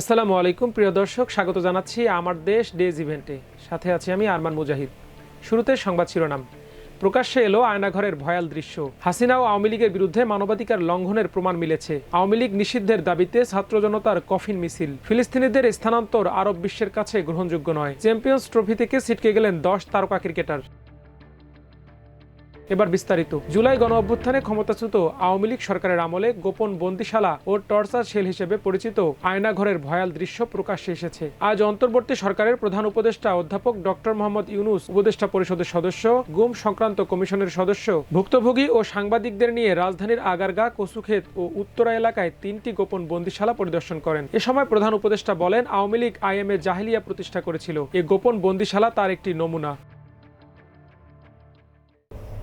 আসসালামু আলাইকুম, প্রিয় দর্শক, স্বাগত জানাচ্ছি আমার দেশ ডেজ ইভেন্টে সাথে আছি আমি আরমান মুজাহিদ। শুরুতে সংবাদ শিরোনাম। প্রকাশ্যে এলো আয়নাঘরের ভয়াল দৃশ্য। হাসিনা ও আওয়ামী লীগের বিরুদ্ধে মানবাধিকার লঙ্ঘনের প্রমাণ মিলেছে। আওয়ামী লীগ নিষিদ্ধের দাবিতে ছাত্র জনতার কফিন মিছিল। ফিলিস্তিনিদের স্থানান্তর আরব বিশ্বের কাছে গ্রহণযোগ্য নয়। চ্যাম্পিয়ন্স ট্রফি থেকে ছিটকে গেলেন দশ তারকা ক্রিকেটার। এবার বিস্তারিত। জুলাই গণ অভ্যুত্থানে ক্ষমতাচ্যুত আওয়ামী লীগ সরকারের আমলে গোপন বন্দিশালা ও টর্চার সেল হিসেবে পরিচিত আয়নাঘরের ভয়াল দৃশ্য প্রকাশ্যে এসেছে। আজ অন্তর্বর্তী সরকারের প্রধান উপদেষ্টা অধ্যাপক ডক্টর মোহাম্মদ ইউনুস, উপদেষ্টা পরিষদের সদস্য, গুম সংক্রান্ত কমিশনের সদস্য, ভুক্তভোগী ও সাংবাদিকদের নিয়ে রাজধানীর আগারগা কসুক্ষেত ও উত্তরা এলাকায় তিনটি গোপন বন্দিশালা পরিদর্শন করেন। এ সময় প্রধান উপদেষ্টা বলেন, আওয়ামী লীগ আইএমএ জাহিলিয়া প্রতিষ্ঠা করেছিল। এ গোপন বন্দিশালা তার একটি নমুনা।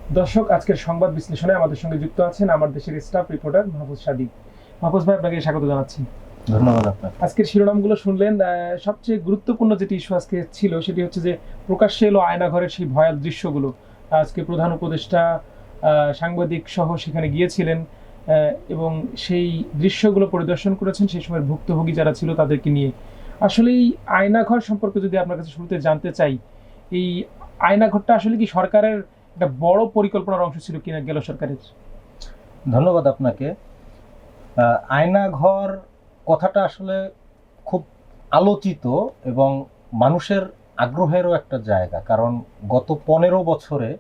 দর্শক আজকের সংবাদ বিশ্লেষণে আমাদের সঙ্গে যুক্ত আছেন আমার দেশের স্টাফ রিপোর্টার মাহফুজ সাদিক। মাহফুজ ভাই আপনাকে স্বাগত জানাচ্ছি। ধন্যবাদ আপনাকে। আজকের শিরোনামগুলো শুনলেন সবচেয়ে গুরুত্বপূর্ণ যেটি ইস্যু আজকে ছিল সেটি হচ্ছে যে প্রকাশ্যে এলো আয়নাঘরের সেই ভয়াল দৃশ্যগুলো। আজকে প্রধান উপদেষ্টা সাংবাদিক সহ সেখানে গিয়েছিলেন আহ, এবং সেই দৃশ্যগুলো পরিদর্শন করেছেন সেই সময় ভুক্তভোগী যারা ছিল তাদেরকে নিয়ে। আসলে এই আয়নাঘর সম্পর্কে যদি আপনার কাছে শুরুতে জানতে চাই এই আয়নাঘরটা আসলে কি সরকারের একটা বড় পরিকল্পনার অংশ ছিল কিনা গেল সরকারের। ধন্যবাদ আপনাকে। আহ, আয়নাঘর কথাটা আসলে খুব আলোচিত এবং মানুষের আগ্রহেরও একটা জায়গা কারণ গত পনেরো বছরে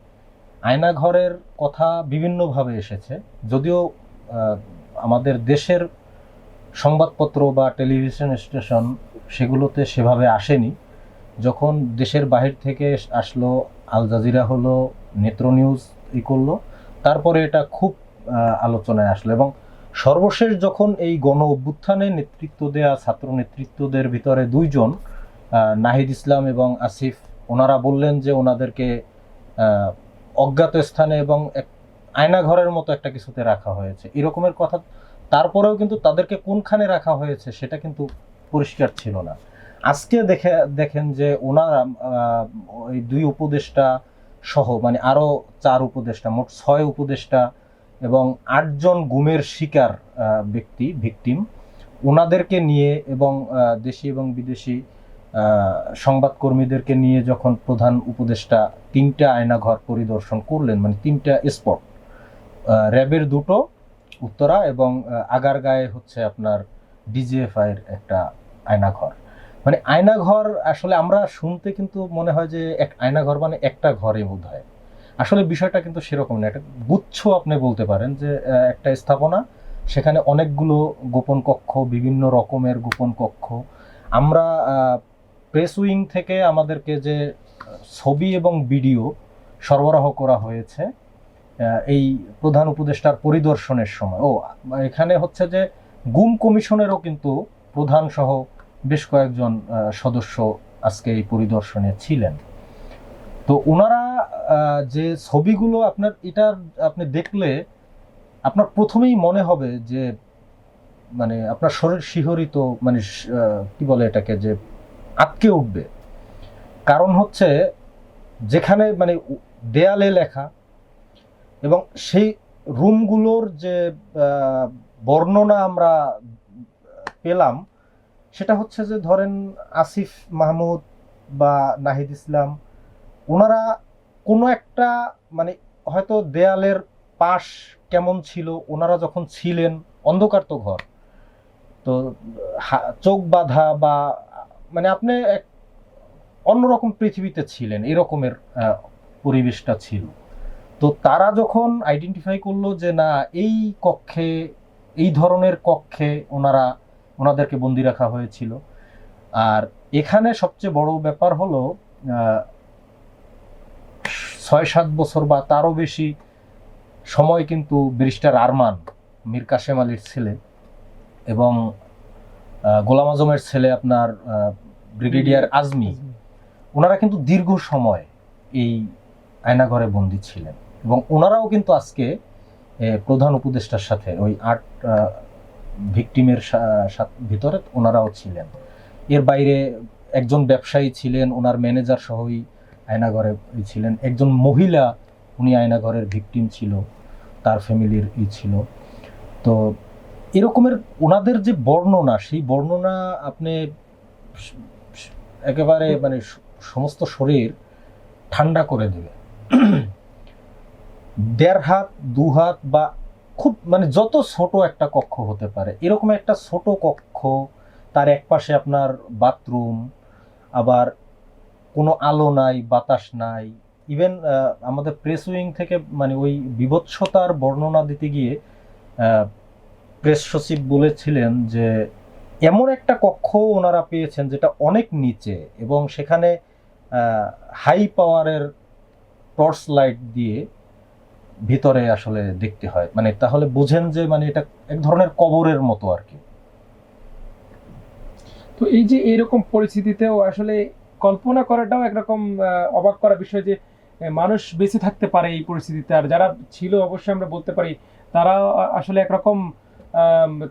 আয়নাঘরের কথা বিভিন্নভাবে এসেছে। যদিও আমাদের দেশের সংবাদপত্র বা টেলিভিশন স্টেশন সেগুলোতে সেভাবে আসেনি। যখন দেশের বাহির থেকে আসলো আল জাজিরা হলো নেত্র নিউজ ই করল। তারপরে এটা খুব আলোচনায় আসলো এবং সর্বশেষ যখন এই গণ অভ্যুত্থানে নেতৃত্ব দেয়া ছাত্র নেতৃত্বদের ভিতরে দুইজন নাহিদ ইসলাম এবং আসিফ, ওনারা বললেন যে ওনাদেরকে অজ্ঞাত স্থানে এবং এক আয়নাঘরের মতো একটা কিছুতে রাখা হয়েছে। এরকমের কথা, তারপরেও কিন্তু তাদেরকে কোনখানে রাখা হয়েছে সেটা কিন্তু পরিষ্কার ছিল না। আজকে দেখে, দেখেন যে ওনারা ওই দুই উপদেষ্টা সহ মানে আরও চার উপদেষ্টা, মোট ছয় উপদেষ্টা এবং আটজন গুমের শিকার ব্যক্তি ভিকটিম ওনাদেরকে নিয়ে এবং দেশি এবং বিদেশি সংবাদকর্মীদেরকে নিয়ে যখন প্রধান উপদেষ্টা তিনটা আয়নাঘর পরিদর্শন করলেন মানে তিনটা স্পট র্যাবের দুটো, উত্তরা এবং আগারগাঁয়ে হচ্ছে আপনার ডিজিএফআই এর একটা আয়নাঘর। মানে আয়নাঘর আসলে আমরা শুনতে কিন্তু মনে হয় যে এক আয়নাঘর মানে একটা ঘরে বোধ হয়। আসলে বিষয়টা কিন্তু সেরকম না। একটা গুচ্ছ আপনি বলতে পারেন যে একটা স্থাপনা, সেখানে অনেকগুলো গোপন কক্ষ, বিভিন্ন রকমের গোপন কক্ষ। আমরা প্রেস উইং থেকে আমাদেরকে যে ছবি এবং ভিডিও সরবরাহ করা হয়েছে এই প্রধান উপদেষ্টার পরিদর্শনের সময়। ও, এখানে হচ্ছে যে গুম কমিশনেরও কিন্তু প্রধান সহ বেশ কয়েকজন সদস্য আজকে এই পরিদর্শনে ছিলেন। তো ওনারা যে ছবিগুলো আপনার এটা আপনি দেখলে আপনার প্রথমেই মনে হবে যে মানে আপনার শরীর শিহরিত মানে কি বলে এটাকে, যে আটকে উঠবে। কারণ হচ্ছে যেখানে মানে দেয়ালে লেখা এবং সেই রুমগুলোর যে বর্ণনা আমরা পেলাম সেটা হচ্ছে যে ধরেন আসিফ মাহমুদ বা নাহিদ ইসলাম, ওনারা কোনো একটা মানে হয়তো দেয়ালের পাশ কেমন ছিল, ওনারা যখন ছিলেন অন্ধকার তো ঘর। তো চোখ বাঁধা বা মানে আপনি এক অন্যরকম পৃথিবীতে ছিলেন, এরকমের পরিবেশটা ছিল। তো তারা যখন আইডেন্টিফাই করল যে না, এই কক্ষে, এই ধরনের কক্ষে ওনারা ওনাদেরকে বন্দি রাখা হয়েছিল। আর এখানে সবচেয়ে বড় ব্যাপার হলো ছয় সাত বছর বা তারও বেশি সময় কিন্তু ব্যারিস্টার আরমান, মীর কাশেম আলীর ছেলে এবং গোলাম আজমের ছেলে আপনার ব্রিগেডিয়ার আজমি, ওনারা কিন্তু দীর্ঘ সময় এই আয়নাঘরে বন্দী ছিলেন। এবং ওনারাও কিন্তু আজকে প্রধান উপদেষ্টার সাথে ওই আট ভিকটিমের ভিতরে ওনারাও ছিলেন। এর বাইরে একজন ব্যবসায়ী ছিলেন, ওনার ম্যানেজার সহই আয়নাঘরে ছিলেন। একজন মহিলা উনি আয়নাঘরের ভিকটিম ছিল, তার ফ্যামিলির ই ছিল। তো এরকমের ওনাদের যে বর্ণনা, সেই বর্ণনা আপনি একেবারে মানে সমস্ত শরীর ঠান্ডা করে দেবে। দেড় হাত, দু হাত বা খুব মানে যত ছোট একটা কক্ষ হতে পারে, এরকম একটা ছোট কক্ষ, তার একপাশে আপনার বাথরুম, আবার কোনো আলো নাই, বাতাস নাই ইভেন আমাদের প্রেস উইং থেকে মানে ওই বিভৎসতার বর্ণনা দিতে গিয়ে প্রেস সচিব বলেছিলেন যে, এমন একটা কক্ষ ওনারা পেয়েছেন যেটা অনেক নিচে এবং সেখানে হাই পাওয়ারের টর্চ লাইট দিয়ে ভিতরে আসলে দেখতে হয়। মানে তাহলে বুঝেন যে মানে এটা এক ধরনের কবরের মতো আর কি। তো এই যে এরকম পরিস্থিতিতেও আসলে কল্পনা করাটাও একরকম অবাক করা বিষয় যে মানুষ বেঁচে থাকতে পারে এই পরিস্থিতিতে। আর যারা ছিল, অবশ্যই আমরা বলতে পারি, তারা আসলে একরকম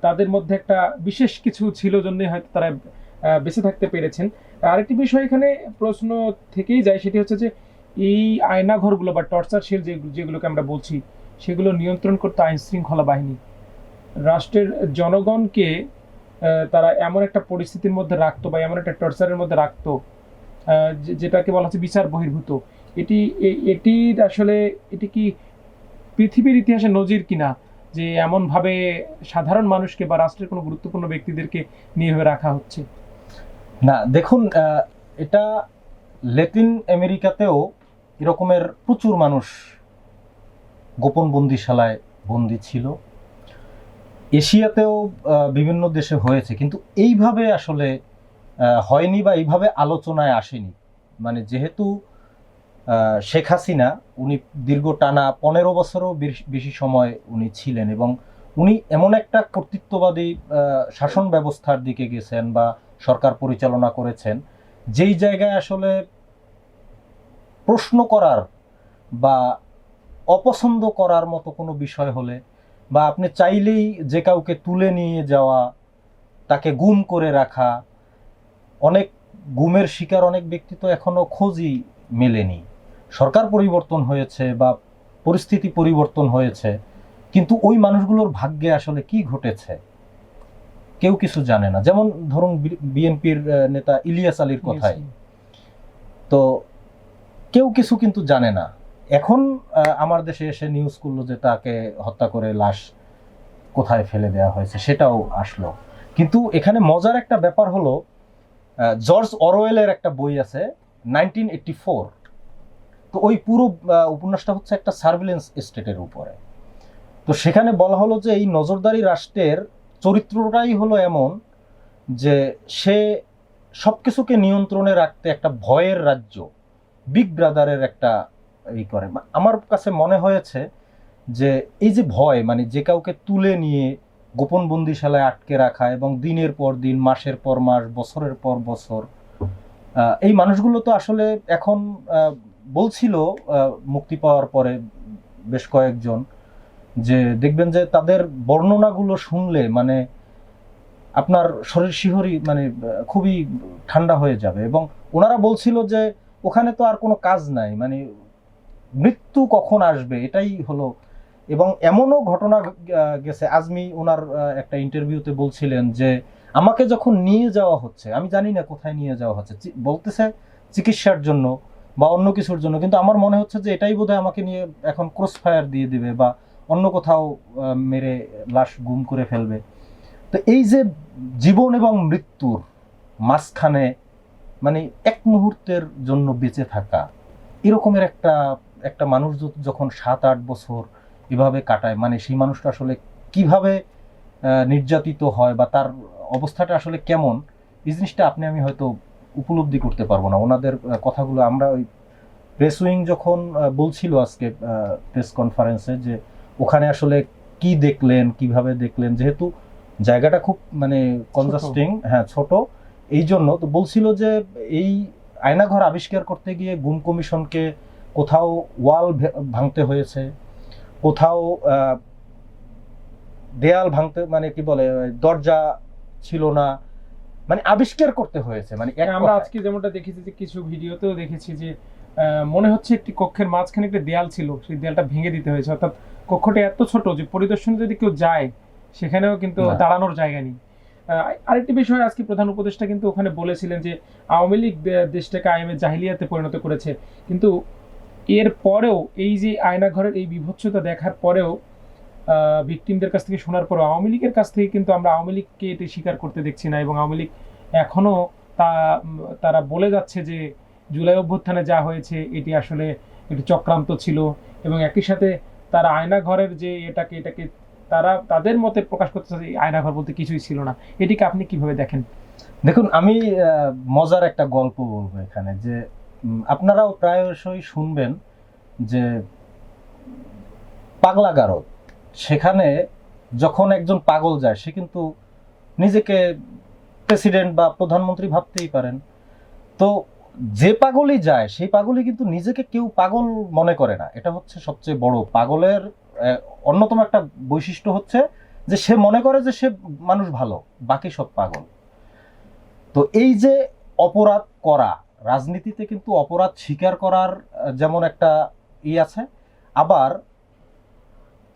তাদের মধ্যে একটা বিশেষ কিছু ছিল জন্যই হয়তো তারা বেঁচে থাকতে পেরেছেন। আরেকটি বিষয় এখানে প্রশ্ন থেকেই যায়, সেটি হচ্ছে যে এই আয়নাঘরগুলো বা টর্চার সেল যেগুলোকে আমরা বলছি, সেগুলো নিয়ন্ত্রণ করতে আইন শৃঙ্খলা বাহিনী। রাষ্ট্রের জনগণকে তারা এমন একটা পরিস্থিতির মধ্যে রাখতো বা এমন একটা টর্চারের মধ্যে রাখতো যেটাকে বলা হচ্ছে বিচার বহির্ভূত। এটি এটি আসলে, এটি কি পৃথিবীর ইতিহাসে নজির কিনা? যে এমনভাবে সাধারণ মানুষকে বা রাষ্ট্রের কোনো গুরুত্বপূর্ণ ব্যক্তিদেরকে নিয়ে রাখা হচ্ছে। না, দেখুন এটা ল্যাটিন আমেরিকাতেও এরকমের প্রচুর মানুষ গোপন বন্দিশালায় বন্দি ছিল। এশিয়াতেও বিভিন্ন দেশে হয়েছে, কিন্তু এইভাবে আসলে হয়নি বা এইভাবে আলোচনায় আসেনি। মানে যেহেতু শেখ হাসিনা, উনি দীর্ঘ টানা পনেরো বছরও বেশ- সময় উনি ছিলেন এবং উনি এমন একটা কর্তৃত্ববাদী শাসন ব্যবস্থার দিকে গেছেন বা সরকার পরিচালনা করেছেন, যেই জায়গায় আসলে প্রশ্ন করার বা অপছন্দ করার মতো কোনো বিষয় হলে বা আপনি চাইলেই যে কাউকে তুলে নিয়ে যাওয়া তাকে গুম করে রাখা অনেক গুমের শিকার অনেক ব্যক্তি তো এখনও খোঁজই মেলেনি। সরকার পরিবর্তন হয়েছে বা পরিস্থিতি পরিবর্তন হয়েছে কিন্তু ওই মানুষগুলোর ভাগ্যে আসলে কি ঘটেছে? কেউ কিছু জানে না। যেমন ধরুন বিএনপির নেতা ইলিয়াস আলীর কথাই তো কেউ কিছু কিন্তু জানে না। এখন আমার দেশে এসে নিউজ করল যে তাকে হত্যা করে লাশ কোথায় ফেলে দেওয়া হয়েছে, সেটাও আসলো। কিন্তু এখানে মজার একটা ব্যাপার হলো জর্জ অরওয়েলের একটা বই আছে নাইনটিন এইটটি ফোর তো ওই পুরো উপন্যাসটা হচ্ছে একটা সার্ভিলেন্স স্টেটের উপরে। তো সেখানে বলা হলো যে এই নজরদারি রাষ্ট্রের চরিত্রটাই হলো এমন যে সে সবকিছুকে নিয়ন্ত্রণে রাখতে একটা ভয়ের রাজ্য। বিগ ব্রাদারের একটা ই করে। আমার কাছে মনে হয়েছে যে এই যে ভয় মানে যে কাউকে তুলে নিয়ে গোপন বন্দিশালায় আটকে রাখা এবং দিনের পর দিন, মাসের পর মাস, বছরের পর বছর এই মানুষগুলো তো আসলে এখন বলছিল মুক্তি পাওয়ার পরে বেশ কয়েকজন যে দেখবেন যে তাদের বর্ণনাগুলো শুনলে মানে আপনার শরীর শিহরি মানে খুবই ঠান্ডা হয়ে যাবে এবং ওনারা বলছিল যে ওখানে তো আর কোনো কাজ নাই মানে মৃত্যু কখন আসবে এটাই হলো। এবং এমনও ঘটনা গেছে, আজমি ওনার একটা ইন্টারভিউতে বলছিলেন যে, আমাকে যখন নিয়ে যাওয়া হচ্ছে, আমি জানি না কোথায় নিয়ে যাওয়া হচ্ছে বলতেছে চিকিৎসার জন্য বা অন্য কিছুর জন্য, কিন্তু আমার মনে হচ্ছে যে এটাই বোধহয় আমাকে নিয়ে এখন ক্রস ফায়ার দিয়ে দিবে বা অন্য কোথাও মেরে লাশ গুম করে ফেলবে। তো এই যে জীবন এবং মৃত্যুর মাঝখানে মানে এক মুহূর্তের জন্য বেঁচে থাকা। এরকমের একটা একটা মানুষ যখন সাত আট বছর এভাবে কাটায় মানে সেই মানুষটা আসলে কীভাবে নির্যাতিত হয় বা তার অবস্থাটা আসলে কেমন এই জিনিসটা আপনি আমি হয়তো উপলব্ধি করতে পারব না। ওনাদের কথাগুলো আমরা ওই প্রেস উইং যখন বলছিল আজকে প্রেস কনফারেন্সে যে ওখানে আসলে কি দেখলেন কীভাবে দেখলেন যেহেতু জায়গাটা খুব মানে কনজাস্টিং হ্যাঁ ছোট। এই জন্য তো বলছিল যে এই আয়নাঘর আবিষ্কার করতে গিয়ে গুম কমিশনকে কোথাও ওয়াল ভাঙতে হয়েছে কোথাও দেয়াল ভাঙতে মানে কি বলে দরজা ছিল না মানে আবিষ্কার করতে হয়েছে মানে এক আমরা আজকে যেমনটা দেখেছি যে কিছু ভিডিওতেও দেখেছি যে মনে হচ্ছে একটি কক্ষের মাঝখানে একটা দেয়াল ছিল সেই দেয়ালটা ভেঙে দিতে হয়েছে অর্থাৎ কক্ষটা এত ছোট যে পরিদর্শনে যদি কেউ যায় সেখানেও কিন্তু দাঁড়ানোর জায়গা নেই। আরেকটি বিষয়, আজকে প্রধান উপদেষ্টা কিন্তু ওখানে বলেছিলেন যে আওয়ামী লীগ দেশটাকে আইএমএ জাহিলিয়াতে পরিণত করেছে। কিন্তু এর পরেও এই যে আয়নাঘরের এই বিভৎসতা দেখার পরেও ভিকটিমদের কাছ থেকে শোনার পরেও আওয়ামী লীগের কাছ থেকে কিন্তু আমরা আওয়ামী লীগকে এটি স্বীকার করতে দেখছি না এবং আওয়ামী লীগ এখনও তা তারা বলে যাচ্ছে যে জুলাই অভ্যুত্থানে যা হয়েছে এটি আসলে একটি চক্রান্ত ছিল এবং একই সাথে তারা আয়নাঘরের যে এটাকে এটাকে তারা তাদের মতে প্রকাশ করতেছে যে আয়নাঘর বলতে কিছুই ছিল না। এটিকে আপনি কীভাবে দেখেন? দেখুন, আমি মজার একটা গল্প বলব এখানে যে আপনারাও প্রায়শই শুনবেন যে পাগলা গারদ, সেখানে যখন একজন পাগল যায়, সে কিন্তু নিজেকে প্রেসিডেন্ট বা প্রধানমন্ত্রী ভাবতেই পারেন। তো যে পাগলই যায়, সেই পাগলই কিন্তু নিজেকে কেউ পাগল মনে করে না। এটা হচ্ছে সবচেয়ে বড়। পাগলের অন্যতম একটা বৈশিষ্ট্য হচ্ছে যে সে মনে করে যে সে মানুষ ভালো, বাকি সব পাগল। তো এই যে অপরাধ করা, রাজনীতিতে কিন্তু অপরাধ স্বীকার করার যেমন একটা ই আছে, আবার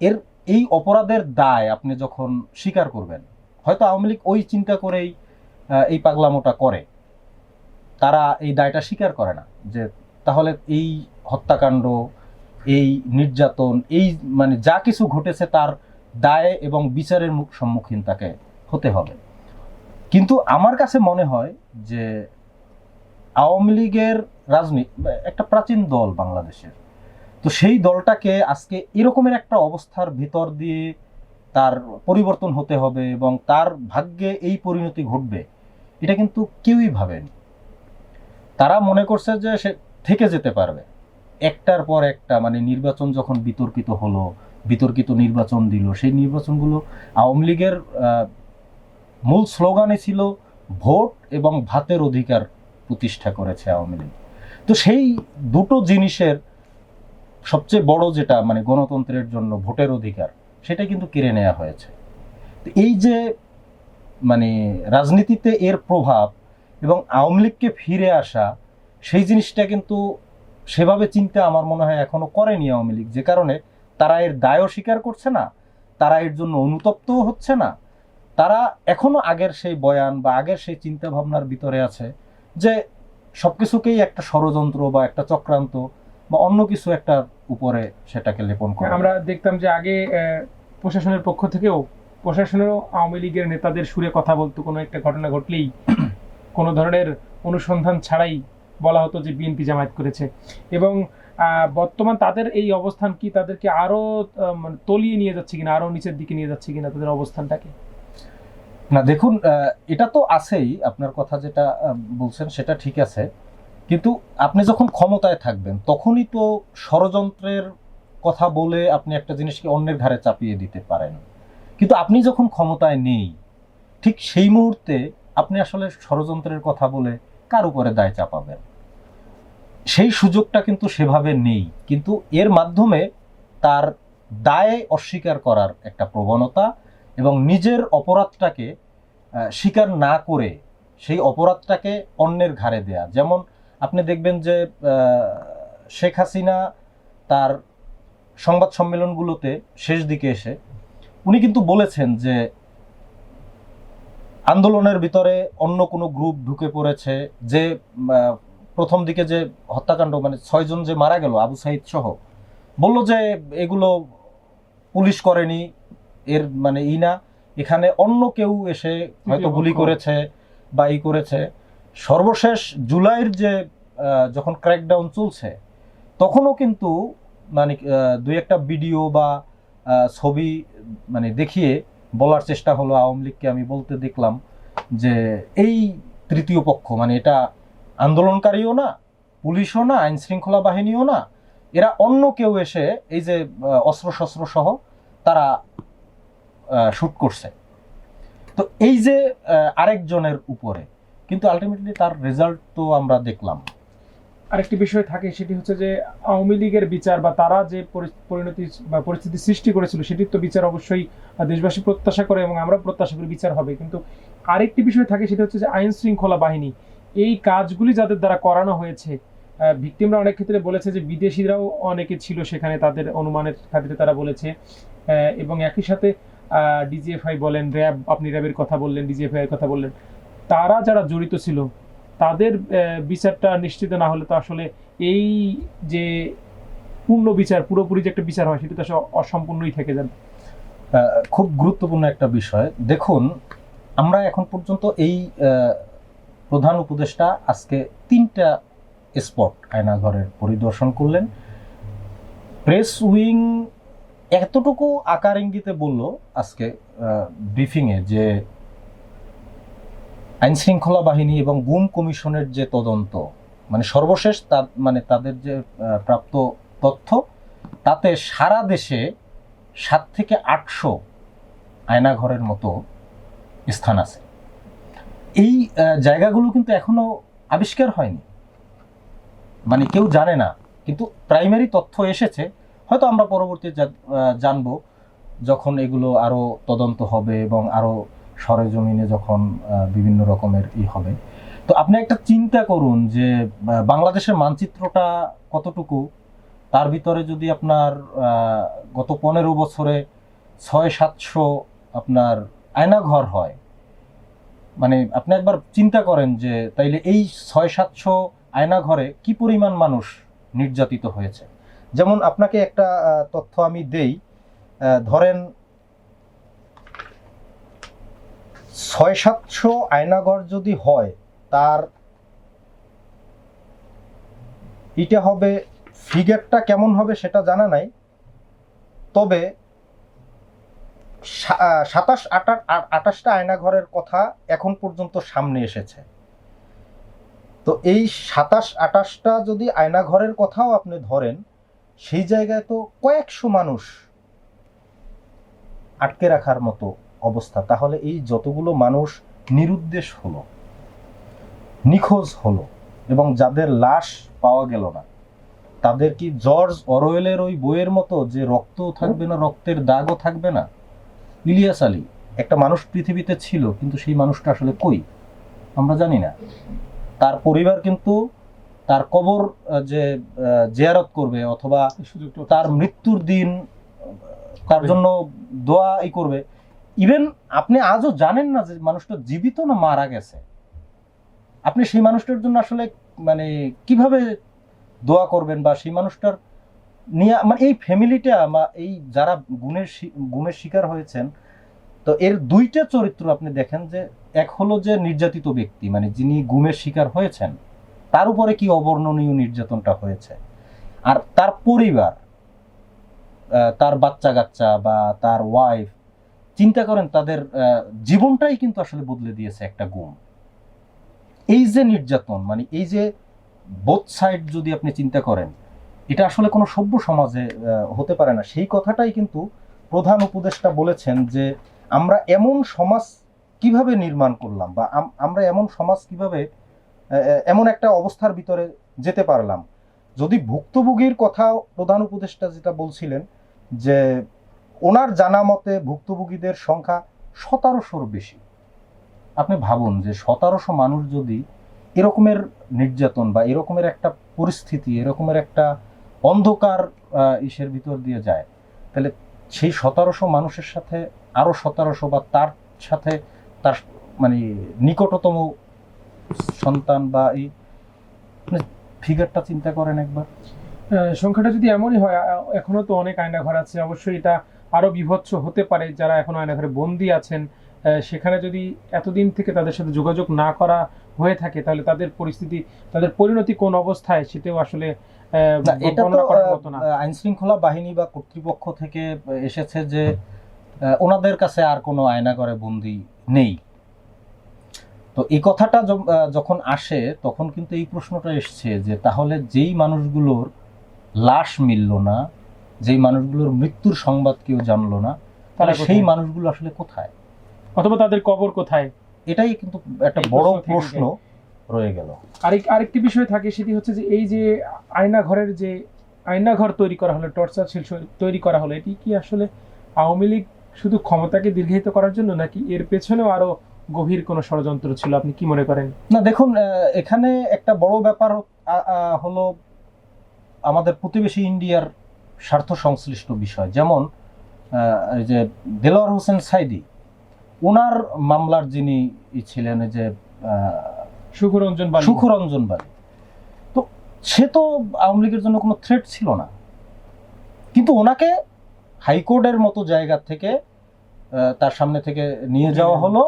এর এই অপরাধের দায় আপনি যখন স্বীকার করবেন, হয়তো আওয়ামী লীগ ওই চিন্তা করেই এই পাগলামোটা করে। তারা এই দায়টা স্বীকার করে না যে তাহলে এই হত্যাকাণ্ড এই নির্যাতন, এই মানে যা কিছু ঘটেছে তার দায় এবং বিচারের মুখ সম্মুখীন তাকে হতে হবে। কিন্তু আমার কাছে মনে হয় যে আওয়ামী লীগের রাজনীতি একটা প্রাচীন দল বাংলাদেশের। তো সেই দলটাকে আজকে এরকমের একটা অবস্থার ভিতর দিয়ে তার পরিবর্তন হতে হবে এবং তার ভাগ্যে এই পরিণতি ঘটবে, এটা কিন্তু কেউই ভাবেনি। তারা মনে করছে যে সে থেকে যেতে পারবে। একটার পর একটা মানে নির্বাচন যখন বিতর্কিত হলো, বিতর্কিত নির্বাচন দিল, সেই নির্বাচনগুলো আওয়ামী লীগের মূল স্লোগানই ছিল ভোট এবং ভাতের অধিকার প্রতিষ্ঠা করেছে আওয়ামী লীগ। তো সেই দুটো জিনিসের সবচেয়ে বড় যেটা মানে গণতন্ত্রের জন্য ভোটের অধিকার, সেটা কিন্তু কেড়ে নেওয়া হয়েছে। এই যে মানে রাজনীতিতে এর প্রভাব এবং আওয়ামী লীগকে ফিরে আসা, সেই জিনিসটা কিন্তু সেভাবে চিন্তা আমার মনে হয় এখনও করেনি আওয়ামী লীগ। যে কারণে তারা এর দায়ও স্বীকার করছে না, তারা এর জন্য অনুতপ্তও হচ্ছে না। তারা এখনও আগের সেই বয়ান বা আগের সেই চিন্তা ভাবনার ভিতরে আছে যে সব কিছুকেই একটা ষড়যন্ত্র বা একটা চক্রান্ত বা অন্য কিছু একটা উপরে সেটাকে লেপন করে। আমরা দেখতাম যে আগে প্রশাসনের পক্ষ থেকেও, প্রশাসনেরও আওয়ামী লীগের নেতাদের সুরে কথা বলতো, কোনো একটা ঘটনা ঘটলেই কোনো ধরনের অনুসন্ধান ছাড়াই বলা হতো যে বিএনপি জামায়াত করেছে। এবং বর্তমান তাদের এই অবস্থান কি তাদেরকে আরও আহ, মানে তলিয়ে নিয়ে যাচ্ছে কিনা আরও নিচের দিকে নিয়ে যাচ্ছে কিনা তাদের অবস্থানটাকে? না দেখুন এটা তো আছেই আপনার কথা যেটা বলছেন সেটা ঠিক আছে। কিন্তু আপনি যখন ক্ষমতায় থাকবেন তখনই তো ষড়যন্ত্রের কথা বলে আপনি একটা জিনিসকে অন্যের ঘাড়ে চাপিয়ে দিতে পারেন। কিন্তু আপনি যখন ক্ষমতায় নেই ঠিক সেই মুহূর্তে আপনি আসলে ষড়যন্ত্রের কথা বলে কার উপরে দায় চাপাবেন। সেই সুযোগটা কিন্তু সেভাবে নেই। কিন্তু এর মাধ্যমে তার দায় অস্বীকার করার একটা প্রবণতা এবং নিজের অপরাধটাকে স্বীকার না করে সেই অপরাধটাকে অন্যের ঘাড়ে দেয়া। যেমন আপনি দেখবেন যে শেখ হাসিনা তার সংবাদ সম্মেলনগুলোতে শেষ দিকে এসে উনি কিন্তু বলেছেন যে আন্দোলনের ভিতরে অন্য কোনো গ্রুপ ঢুকে পড়েছে যে প্রথম দিকে যে হত্যাকাণ্ড মানে ছয়জন যে মারা গেল আবু সাইদ সহ বলল যে এগুলো পুলিশ করেনি এর মানে ই না। এখানে অন্য কেউ এসে হয়তো গুলি করেছে বা ই করেছে। সর্বশেষ জুলাইয়ের যে যখন ক্র্যাকডাউন চলছে তখনও কিন্তু মানে দুই একটা ভিডিও বা ছবি মানে দেখিয়ে বলার চেষ্টা হলো আওয়ামী লীগকে আমি বলতে দেখলাম যে এই তৃতীয় পক্ষ মানে এটা আন্দোলনকারীও না পুলিশও না আইন শৃঙ্খলা বাহিনীও না এরা অন্য কেউ এসে এই যে আহ, অস্ত্রশস্ত্র সহ তারা শুট করছে। তো এই যে আরেকজনের উপরে কিন্তু আলটিমেটলি তার রেজাল্ট তো আমরা দেখলাম। আরেকটি বিষয় থাকে, সেটি হচ্ছে যে আওয়ামী লীগের বিচার বা তারা যে পরি- পরিণতি বা পরিস্থিতি সৃষ্টি করেছিল, সেটির তো বিচার অবশ্যই দেশবাসী প্রত্যাশা করে এবং আমরা প্রত্যাশা করি বিচার হবে। কিন্তু আরেকটি বিষয় থাকে, সেটা হচ্ছে যে আইন শৃঙ্খলা বাহিনী। এই কাজগুলি যাদের দ্বারা করানো হয়েছে ভিকটিমরা অনেক ক্ষেত্রে বলেছে যে বিদেশিরাও অনেকে ছিল সেখানে তাদের অনুমানের খাতিরে তারা বলেছে। এবং একই সাথে ডিজিএফআই বলেন, র্যাব, আপনি র্যাবের কথা বললেন ডিজিএফআই এর কথা বললেন, তারা যারা জড়িত ছিল তাদের বিচারটা নিশ্চিত না হলে তো আসলে এই যে পূর্ণ বিচার, পুরোপুরি যে একটা বিচার হয়, সেটা তো অসম্পূর্ণই থেকে যাবে। খুব গুরুত্বপূর্ণ একটা বিষয়। দেখুন, আমরা এখন পর্যন্ত এই প্রধান উপদেষ্টা আজকে তিনটা স্পট আয়নাঘরের পরিদর্শন করলেন। প্রেস উইং এতটুকু আকার ইঙ্গিতে বলল আজকে ব্রিফিংয়ে যে আইন শৃঙ্খলা বাহিনী এবং গুম কমিশনের যে তদন্ত মানে সর্বশেষ তা মানে তাদের যে প্রাপ্ত তথ্য, তাতে সারা দেশে সাত থেকে আটশো আয়নাঘরের মতো স্থান আছে। এই জায়গাগুলো কিন্তু এখনও আবিষ্কার হয়নি। মানে কেউ জানে না, কিন্তু প্রাইমারি তথ্য এসেছে। হয়তো আমরা পরবর্তী জানব যখন এগুলো আরও তদন্ত হবে এবং আরও সরেজমিনে যখন বিভিন্ন রকমের ই হবে। তো আপনি একটা চিন্তা করুন যে বাংলাদেশের মানচিত্রটা কতটুকু? তার ভিতরে যদি আপনার গত পনেরো বছরে ছয় সাতশো আপনার আয়নাঘর হয় মানে আপনি একবার চিন্তা করেন যে, তাইলে এই ছয় সাতশো আয়নাঘরে কি পরিমাণ মানুষ নির্যাতিত হয়েছে? যেমন আপনাকে একটা তথ্য আমি দেই ধরেন ছয় সাতশো আয়নাঘর যদি হয়, তার এটা হবে, ফিগারটা কেমন হবে সেটা জানা নাই। তবে সাতাশ আটাশ আটাশটা আয়নাঘরের কথা এখন পর্যন্ত সামনে এসেছে। তো এই সাতাশ আটাশটা যদি আয়নাঘরের কথাও আপনি ধরেন, সেই জায়গায় তো কয়েকশো মানুষ আটকে রাখার মতো অবস্থা। তাহলে এই যতগুলো মানুষ নিরুদ্দেশ হলো নিখোঁজ হলো এবং যাদের লাশ পাওয়া গেল না তাদের কি জর্জ অরওয়েলের ওই বইয়ের মতো যে রক্তও থাকবে না রক্তের দাগও থাকবে না? ইলিয়াস আলী একটা মানুষ পৃথিবীতে ছিল কিন্তু সেই মানুষটা আসলে কই? আমরা জানি না। তার পরিবার কিন্তু তার কবর যে জিয়ারত করবে অথবা তার মৃত্যুর দিন তার জন্য দোয়া করবে। ইভেন আপনি আজও জানেন না যে মানুষটা জীবিত না মারা গেছে। আপনি সেই মানুষটার জন্য আসলে মানে কীভাবে দোয়া করবেন বা সেই মানুষটার নিয়ে মানে এই ফ্যামিলিটা বা এই যারা গুণের গুণের শিকার হয়েছেন, তো এর দুইটা চরিত্র আপনি দেখেন যে এক হলো যে নির্যাতিত ব্যক্তি মানে যিনি গুমের শিকার হয়েছেন, তার উপরে কি অবর্ণনীয় নির্যাতনটা হয়েছে। আর তার পরিবার তার বাচ্চা কাচ্চা বা তার ওয়াইফ চিন্তা করেন, তাদের জীবনটাই কিন্তু আসলে বদলে দিয়েছে একটা গুম। এই যে নির্যাতন মানে এই যে বোথ সাইড যদি আপনি চিন্তা করেন, এটা আসলে কোনো সভ্য সমাজে হতে পারে না। সেই কথাটাই কিন্তু প্রধান উপদেষ্টা বলেছেন যে, আমরা এমন সমাজ কীভাবে নির্মাণ করলাম বা আম- আমরা এমন সমাজ কীভাবে এমন একটা অবস্থার ভিতরে যেতে পারলাম। যদি ভুক্তভোগীর কথা প্রধান উপদেষ্টা যেটা বলছিলেন যে ওনার জানা মতে ভুক্তভোগীদের সংখ্যা সতেরোশোর বেশি। আপনি ভাবুন যে সতেরোশো মানুষ যদি এরকমের নির্যাতন বা এরকমের একটা পরিস্থিতি, এরকমের একটা অন্ধকার ইসের ভিতর দিয়ে যায়, তাহলে সেই সতেরোশো মানুষের সাথে আরও সতেরোশো বা তার সাথে তার মানে নিকটতম সন্তান বা এই ফিগারটা চিন্তা করেন একবার। সংখ্যাটা যদি এমনই হয় এখনও তো অনেক আয়নাঘর আছে, অবশ্যই এটা আরও বিভৎস হতে পারে যারা এখনও আয়নাঘরে বন্দি আছেন সেখানে যদি এতদিন থেকে তাদের সাথে যোগাযোগ না করা হয়ে থাকে তাহলে তাদের পরিস্থিতি তাদের পরিণতি কোন অবস্থায় সেটাও আসলে এটা তো আইন শৃঙ্খলা বাহিনী বা কর্তৃপক্ষ থেকে এসেছে যে ওনাদের কাছে আর কোনো আয়নাঘরে বন্দি নেই। তো এই কথাটা যখন আসে তখন কিন্তু এই প্রশ্নটা এসছে যে তাহলে যেই মানুষগুলোর লাশ মিলল না যেই মানুষগুলোর মৃত্যুর সংবাদ কেউ জানলো না তাহলে সেই মানুষগুলো আসলে কোথায়? অথবা তাদের কবর কোথায়? এটাই কিন্তু একটা বড় প্রশ্ন রয়ে গেল। আরেক আরেকটি বিষয় থাকে সেটি হচ্ছে যে এই যে আয়না ঘরের যে আয়না ঘর তৈরি করা হলো টর্চার শিল্প তৈরি করা হলো এটি কি আসলে আওয়ামী লীগ শুধু ক্ষমতাকে দীর্ঘায়িত করার জন্য নাকি এর পেছনেও আরও গভীর কোনো ষড়যন্ত্র ছিল আপনি কি মনে করেন? না দেখুন এখানে একটা বড় ব্যাপার হলো আমাদের প্রতিবেশী ইন্ডিয়ার স্বার্থ সংশ্লিষ্ট বিষয়। যেমন যে দেলোয়ার হোসেন সাইদি ওনার মামলার যিনি ছিলেন এই যে সুখরঞ্জন বালি। সুখরঞ্জন বালি। তো সে তো আওয়ামী লীগের জন্য কোনো থ্রেট ছিল না। কিন্তু ওনাকে হাইকোর্টের মতো জায়গা থেকে তার সামনে থেকে নিয়ে যাওয়া হলো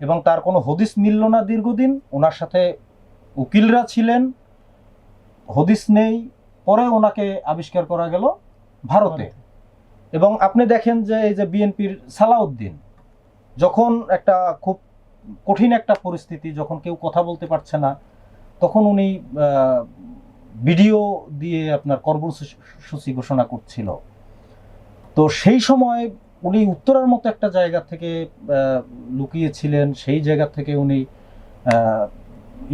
এবং তার কোনো হদিস মিলল না দীর্ঘদিন। ওনার সাথে উকিলরা ছিলেন হদিস নেই পরে ওনাকে আবিষ্কার করা গেল। ভারতে। এবং আপনি দেখেন যে এই যে বিএনপির সালাউদ্দিন, যখন একটা খুব কঠিন একটা পরিস্থিতি, যখন কেউ কথা বলতে পারছে না, তখন উনি ভিডিও দিয়ে আপনার কর্মসূচি ঘোষণা করছিল। তো সেই সময় উনি উত্তরার মতো একটা জায়গা থেকে লুকিয়েছিলেন, সেই জায়গা থেকে উনি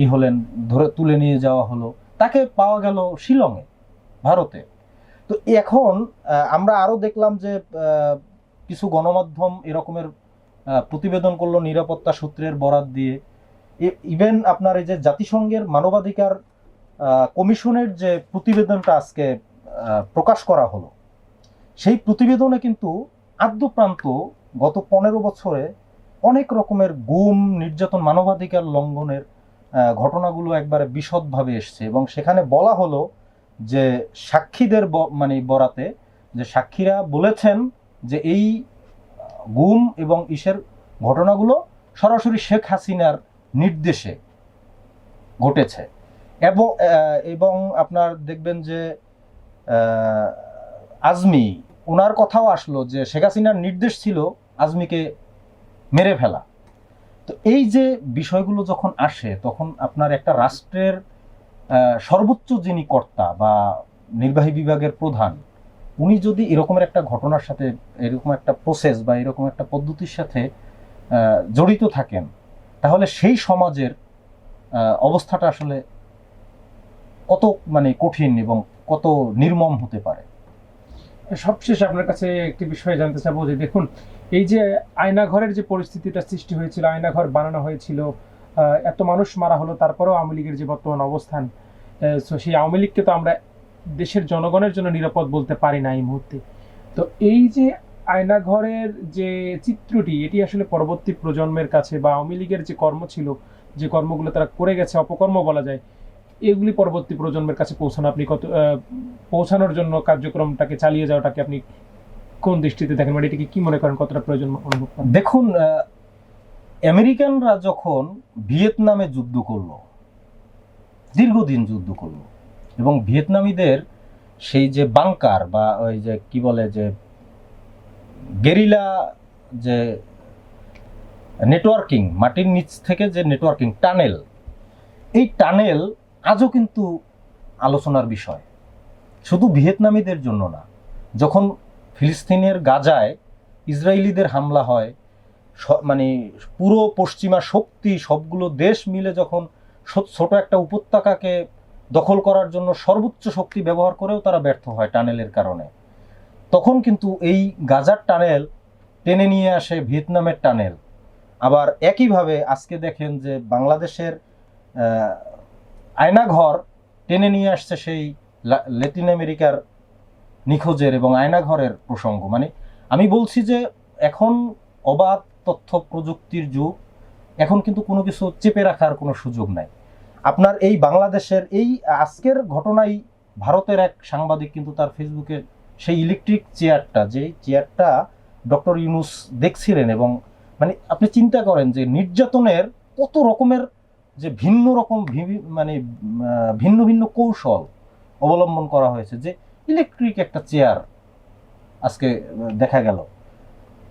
ই হলেন, ধরে তুলে নিয়ে যাওয়া হলো। তাকে পাওয়া গেল শিলংয়ে, ভারতে। তো এখন আমরা আরও দেখলাম যে কিছু গণমাধ্যম এরকমের প্রতিবেদন করল নিরাপত্তা সূত্রের বরাত দিয়ে। ইভেন আপনার এই যে জাতিসংঘের মানবাধিকার কমিশনের যে প্রতিবেদনটা আজকে প্রকাশ করা হলো, সেই প্রতিবেদনে কিন্তু আদ্যপ্রান্ত গত পনেরো বছরে অনেক রকমের গুম, নির্যাতন, মানবাধিকার লঙ্ঘনের ঘটনাগুলো একবারে বিশদভাবে এসছে এবং সেখানে বলা হলো যে সাক্ষীদের মানে বরাতে যে সাক্ষীরা বলেছেন যে এই গুম এবং ইসের ঘটনাগুলো সরাসরি শেখ হাসিনার নির্দেশে ঘটেছে। এবং এবং আপনার দেখবেন যে আজমি ওনার কথাও আসলো যে শেখ হাসিনার নির্দেশ ছিল আজমিকে মেরে ফেলা। তো এই যে বিষয়গুলো যখন আসে, তখন আপনার একটা রাষ্ট্রের সর্বোচ্চ যিনি কর্তা বা নির্বাহী বিভাগের প্রধান, উনি যদি এরকমের একটা ঘটনার সাথে, এরকম একটা প্রসেস বা এরকম একটা পদ্ধতির সাথে জড়িত থাকেন, তাহলে সেই সমাজের অবস্থাটা আসলে কত মানে কঠিন এবং কত নির্মম হতে পারে? সবশেষ আপনার কাছে একটি বিষয়ে জানতে চাবো যে দেখুন, এই যে আয়নাঘরের যে পরিস্থিতিটা সৃষ্টি হয়েছিল, আয়নাঘর বানানো হয়েছিল এত মানুষ মারা হলো, তারপরেও আওয়ামী লীগের যে বর্তমান অবস্থান তো সেই আওয়ামী লীগকে তো আমরা দেশের জনগণের জন্য নিরাপদ বলতে পারি না এই মুহূর্তে। তো এই যে আয়নাঘরের যে চিত্রটি, এটি আসলে পরবর্তী প্রজন্মের কাছে বা আওয়ামী লীগের যে কর্ম ছিল, যে কর্মগুলো তারা করে গেছে, অপকর্ম বলা যায়, এগুলি পরবর্তী প্রজন্মের কাছে পৌঁছানো আপনি কত পৌঁছানোর জন্য কার্যক্রমটাকে চালিয়ে যাওয়াটাকে আপনি কোন দৃষ্টিতে দেখেন? মানে এটাকে কি মনে করেন কতটা প্রয়োজন অনুভব দেখুন আমেরিকানরা যখন ভিয়েতনামে যুদ্ধ করল, দীর্ঘদিন যুদ্ধ করল, এবং ভিয়েতনামীদের সেই যে বাংকার বা ওই যে কি বলে যে গেরিলা যে নেটওয়ার্কিং, মাটির নিচ থেকে যে নেটওয়ার্কিং টানেল, এই টানেল আজও কিন্তু আলোচনার বিষয়। শুধু ভিয়েতনামীদের জন্য না, যখন ফিলিস্তিনের গাজায় ইসরায়েলিদের হামলা হয় মানে পুরো পশ্চিমা শক্তি, সবগুলো দেশ মিলে যখন ছোট একটা উপত্যকাকে দখল করার জন্য সর্বোচ্চ শক্তি ব্যবহার করেও তারা ব্যর্থ হয় টানেলের কারণে। তখন কিন্তু এই গাজার টানেল টেনে নিয়ে আসে ভিয়েতনামের টানেল। আবার একইভাবে আজকে দেখেন যে বাংলাদেশের আয়নাঘর টেনে নিয়ে আসছে সেই ল্যাটিন আমেরিকার নিখোঁজের এবং আয়নাঘরের প্রসঙ্গ। মানে আমি বলছি যে এখন অবাধ তথ্য প্রযুক্তির যুগ, এখন কিন্তু কোনো কিছু চেপে রাখার কোনো সুযোগ নাই। আপনার এই বাংলাদেশের এই আজকের ঘটনাই ভারতের এক সাংবাদিক কিন্তু তার ফেসবুকে সেই ইলেকট্রিক চেয়ারটা যেই চেয়ারটা ডক্টর ইউনুস দেখছিলেন এবং মানে আপনি চিন্তা করেন যে নির্যাতনের কত রকমের যে ভিন্ন রকম মানে ভিন্ন ভিন্ন কৌশল অবলম্বন করা হয়েছে, যে ইলেকট্রিক একটা চেয়ার আজকে দেখা গেল।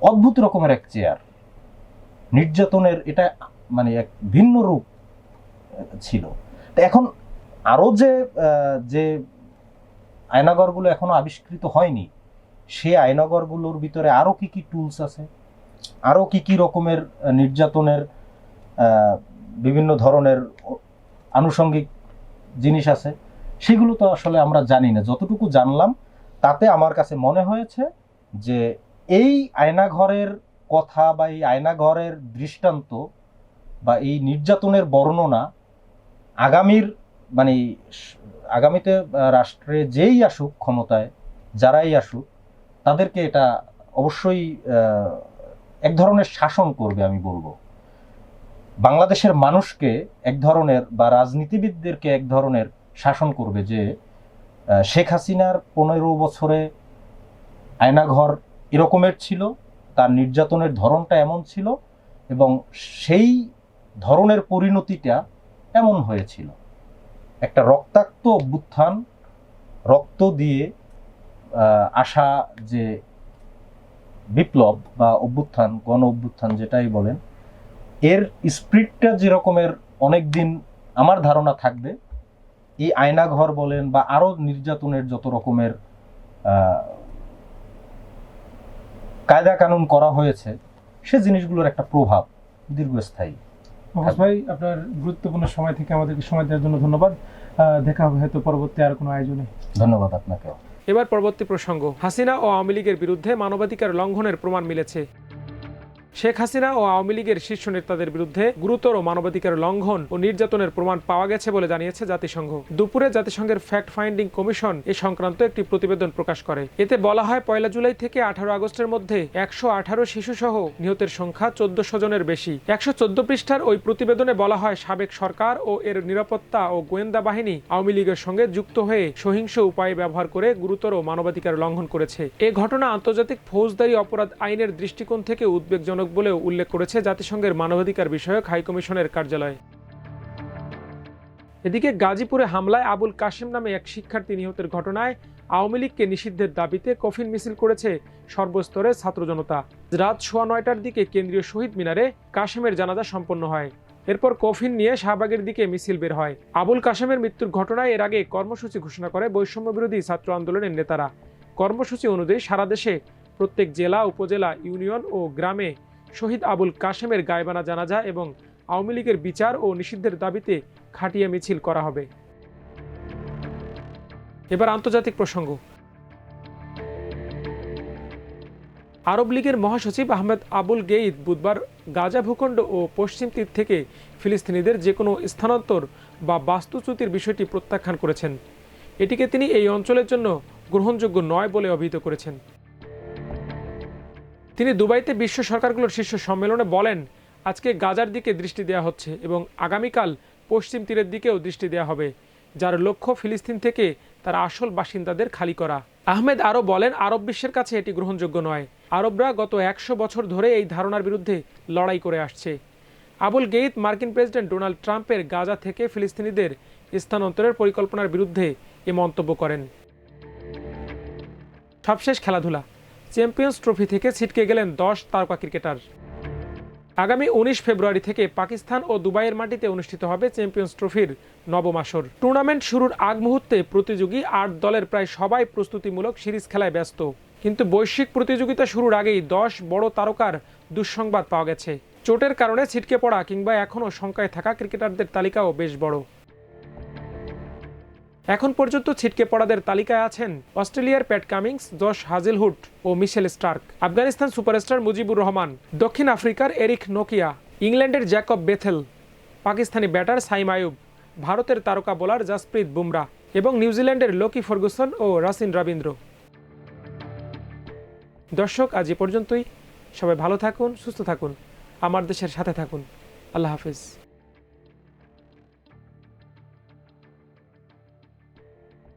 অদ্ভুত রকমের এক চেয়ার নির্যাতনের এটা মানে এক ভিন্ন রূপ ছিল। তো এখন আরও যে যে আয়নাগরগুলো এখনও আবিষ্কৃত হয়নি, সে আয়নাগরগুলোর ভিতরে আরও কি কি টুলস আছে? আরও কি কি রকমের নির্যাতনের বিভিন্ন ধরনের আনুষঙ্গিক জিনিস আছে, সেগুলো তো আসলে আমরা জানি না। যতটুকু জানলাম, তাতে আমার কাছে মনে হয়েছে যে এই আয়নাঘরের কথা বা এই আয়নাঘরের দৃষ্টান্ত বা এই নির্যাতনের বর্ণনা আগামীর মানে আগামীতে রাষ্ট্রে যেই আসুক ক্ষমতায়, যারাই আসুক, তাদেরকে এটা অবশ্যই এক ধরনের শাসন করবে আমি বলব। বাংলাদেশের মানুষকে এক ধরনের বা রাজনীতিবিদদেরকে এক ধরনের শাসন করবে যে শেখ হাসিনার পনেরো বছরে আয়নাঘর এরকমের ছিল তার নির্যাতনের ধরনটা এমন ছিল এবং সেই ধরনের পরিণতিটা এমন হয়েছিল। একটা রক্তাক্ত অভ্যুত্থান, রক্ত দিয়ে আসা যে বিপ্লব বা অভ্যুত্থান, গণ অভ্যুত্থান যেটাই বলেন, এর স্পিরিটটা যেরকমের অনেক দিন আমার ধারণা থাকবে, এই আয়নাঘর বলেন বা আরও নির্যাতনের যত রকমের কায়দা কানুন করা হয়েছে সে জিনিসগুলোর একটা প্রভাব দীর্ঘস্থায়ী। মহাজ ভাই আপনার গুরুত্বপূর্ণ সময় থেকে আমাদেরকে সময় দেওয়ার জন্য ধন্যবাদ। আহ, দেখা হবে হয়তো পরবর্তী আর কোনো আয়োজনে। ধন্যবাদ আপনাকে এবার পরবর্তী প্রসঙ্গ। হাসিনা ও আওয়ামী লীগের বিরুদ্ধে মানবাধিকার লঙ্ঘনের প্রমাণ মিলেছে। শেখ হাসিনা ও আওয়ামী লীগের শীর্ষ নেতাদের বিরুদ্ধে গুরুতর মানবাধিকার লঙ্ঘন ও নির্যাতনের প্রমাণ পাওয়া গেছে বলে জানিয়েছে জাতিসংঘ। দুপুরে জাতিসংঘের ফ্যাক্ট ফাইন্ডিং কমিশন এ সংক্রান্ত একটি প্রতিবেদন প্রকাশ করে। এতে বলা হয়, পয়লা জুলাই থেকে আঠারো আগস্টের মধ্যে একশো আঠারো শিশু সহ নিহতের সংখ্যা চোদ্দশো জনের বেশি। একশো চোদ্দ পৃষ্ঠার ওই প্রতিবেদনে বলা হয়, সাবেক সরকার ও এর নিরাপত্তা ও গোয়েন্দা বাহিনী আওয়ামী লীগের সঙ্গে যুক্ত হয়ে সহিংস উপায়ে ব্যবহার করে গুরুতর মানবাধিকার লঙ্ঘন করেছে। এ ঘটনা আন্তর্জাতিক ফৌজদারি অপরাধ আইনের দৃষ্টিকোণ থেকে উদ্বেগজনক বলেও উল্লেখ করেছে জাতিসংঘের মানবাধিকার বিষয়ক হাইকমিশনের কার্যালয়। এদিকে গাজীপুরে হামলায় আবুল কাশিম নামে এক শিক্ষার্থী নিহতের ঘটনায় আওয়ামী লীগকে নিষিদ্ধের দাবিতে কফিন মিছিল করেছে সর্বস্তরে ছাত্র জনতা। রাত সোয়া নয়টার দিকে কেন্দ্রীয় শহীদ মিনারে কাশিমের জানাজা সম্পন্ন হয়। এরপর কফিন নিয়ে শাহবাগের দিকে মিছিল বের হয়। আবুল কাশেমের মৃত্যুর ঘটনায় এর আগে কর্মসূচি ঘোষণা করে বৈষম্য বিরোধী ছাত্র আন্দোলনের নেতারা। কর্মসূচি অনুযায়ী সারা দেশে প্রত্যেক জেলা, উপজেলা, ইউনিয়ন ও গ্রামে শহীদ আবুল কাশেমের গায়বানা জানাজা এবং আওয়ামী লীগের বিচার ও নিষিদ্ধের দাবিতে খাটিয়ে মিছিল করা হবে। এবার আন্তর্জাতিক প্রসঙ্গ। আরব লীগের মহাসচিব আহমেদ আবুল গেইদ বুধবার গাজা ভূখণ্ড ও পশ্চিম তীর থেকে ফিলিস্তিনিদের যে কোনো স্থানান্তর বা বাস্তুচ্যুতির বিষয়টি প্রত্যাখ্যান করেছেন। এটিকে তিনি এই অঞ্চলের জন্য গ্রহণযোগ্য নয় বলে অভিহিত করেছেন। তিনি দুবাইতে বিশ্ব সরকারগুলোর শীর্ষ সম্মেলনে বলেন, আজকে গাজার দিকে দৃষ্টি দেওয়া হচ্ছে এবং আগামীকাল পশ্চিম তীরের দিকেও দৃষ্টি দেওয়া হবে, যার লক্ষ্য ফিলিস্তিন থেকে তার আসল বাসিন্দাদের খালি করা। আহমেদ আরও বলেন, আরব বিশ্বের কাছে এটি গ্রহণযোগ্য নয়। আরবরা গত একশো বছর ধরে এই ধারণার বিরুদ্ধে লড়াই করে আসছে। আবুল গেইত, মার্কিন প্রেসিডেন্ট ডোনাল্ড ট্রাম্পের গাজা থেকে ফিলিস্তিনিদের স্থানান্তরের পরিকল্পনার বিরুদ্ধে এ মন্তব্য করেন। সবশেষ খেলাধুলা। চ্যাম্পিয়ন্স ট্রফি থেকে ছিটকে গেলেন দশ তারকা ক্রিকেটার। আগামী উনিশ ফেব্রুয়ারি থেকে পাকিস্তান ও দুবাইয়ের মাটিতে অনুষ্ঠিত হবে চ্যাম্পিয়ন্স ট্রফির নবম আসর। টুর্নামেন্ট শুরুর আগ মুহূর্তে প্রতিযোগী আট দলের প্রায় সবাই প্রস্তুতিমূলক সিরিজ খেলায় ব্যস্ত। কিন্তু বৈশ্বিক প্রতিযোগিতা শুরুর আগেই দশ বড় তারকার দুঃসংবাদ পাওয়া গেছে। চোটের কারণে ছিটকে পড়া কিংবা এখনও শঙ্কায় থাকা ক্রিকেটারদের তালিকাও বেশ বড়। এখন পর্যন্ত ছিটকে পড়াদের তালিকায় আছেন অস্ট্রেলিয়ার প্যাট কামিংস, জশ হাজেলহুড ও Mitchell Starc. Afghanistan superstar Mujibur Rahman, দক্ষিণ আফ্রিকার এরিক নোকিয়া, ইংল্যান্ডের Jacob Bethell, Pakistani batter Saim Ayub, ভারতের তারকা বোলার জাসপ্রীত বুমরা এবং নিউজিল্যান্ডের লোকি ফার্গুসন ও রাসিন রবীন্দ্র। দর্শক, আজ এ পর্যন্তই। সবাই ভালো থাকুন, সুস্থ থাকুন। আমার দেশের সাথে থাকুন। আল্লাহ হাফিজ।